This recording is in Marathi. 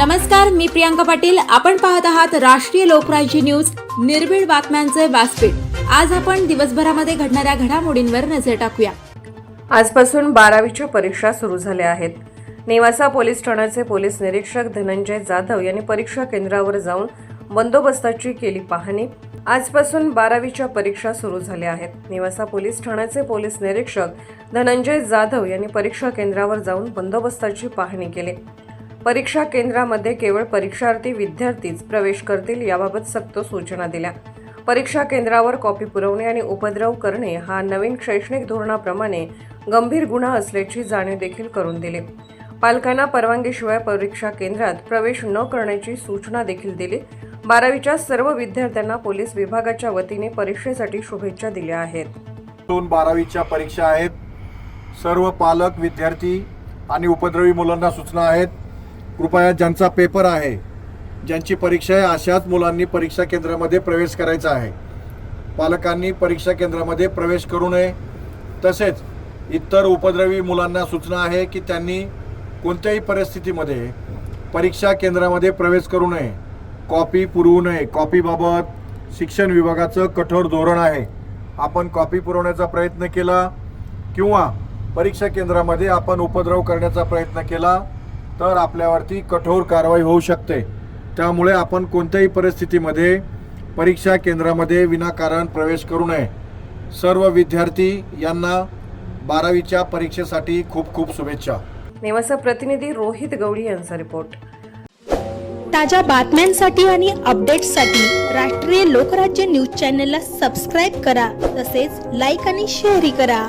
नमस्कार मी प्रियांका पाटील. आपण पाहत आहात राष्ट्रीय लोकराज्य न्यूज. निर्भीड बातम्यांचे व्यासपीठ. आज आपण दिवसभरामध्ये घडणाऱ्या घडामोडींवर नजर टाकूया. आजपासून बारावीच्या परीक्षा सुरू झाल्या आहेत. नेवासा पोलीस ठाण्याचे पोलीस निरीक्षक धनंजय जाधव यांनी परीक्षा केंद्रावर जाऊन बंदोबस्ताची केली पाहणी. आजपासून बारावीच्या परीक्षा सुरू झाल्या आहेत. नेवासा पोलीस ठाण्याचे पोलीस निरीक्षक धनंजय जाधव यांनी परीक्षा केंद्रावर जाऊन बंदोबस्ताची पाहणी केली. परीक्षा केंद्रामध्ये केवळ परीक्षार्थी विद्यार्थीच प्रवेश करतील याबाबत सक्त सूचना दिल्या. परीक्षा केंद्रावर कॉपी पुरवणे आणि उपद्रव करणे हा नवीन शैक्षणिक धोरणाप्रमाणे गंभीर गुन्हा असल्याची जाणीव देखील करून दिली. पालकांना परवानगीशिवाय परीक्षा केंद्रात प्रवेश न करण्याची सूचना देखील दिली. बारावीच्या सर्व विद्यार्थ्यांना पोलीस विभागाच्या वतीने परीक्षेसाठी शुभेच्छा दिल्या आहेत. दोन बारावीच्या परीक्षा आहेत. सर्व पालक विद्यार्थी आणि उपद्रवी मुलांना सूचना आहेत. कृपया ज्यांचा पेपर आहे ज्यांची परीक्षा आहे अशाच मुलांनी परीक्षा केंद्रामध्ये प्रवेश करायचा आहे. पालकांनी परीक्षा केंद्रामध्ये प्रवेश करू नये. तसेच इतर उपद्रवी मुलांना सूचना आहे की त्यांनी कोणत्याही परिस्थितीमध्ये परीक्षा केंद्रामध्ये प्रवेश करू नये. कॉपी पुरवू नये. कॉपीबाबत शिक्षण विभागाचं कठोर धोरण आहे. आपण कॉपी पुरवण्याचा प्रयत्न केला किंवा परीक्षा केंद्रामध्ये आपण उपद्रव करण्याचा प्रयत्न केला तर आपल्यावरती कठोर कारवाई होऊ शकते. त्यामुळे आपण कोणत्याही परिस्थितीमध्ये परीक्षा केंद्रामध्ये विनाकारण प्रवेश करू नये. सर्व विद्यार्थी यांना बारावीच्या परीक्षेसाठी खूप खूप शुभेच्छा. नेवासा प्रतिनिधी रोहित गवळी यांचा रिपोर्ट. ताज्या बातम्यांसाठी आणि अपडेट्ससाठी राष्ट्रीय लोकराज्य न्यूज चॅनलला सबस्क्राईब करा तसेच लाईक आणि शेअरही करा.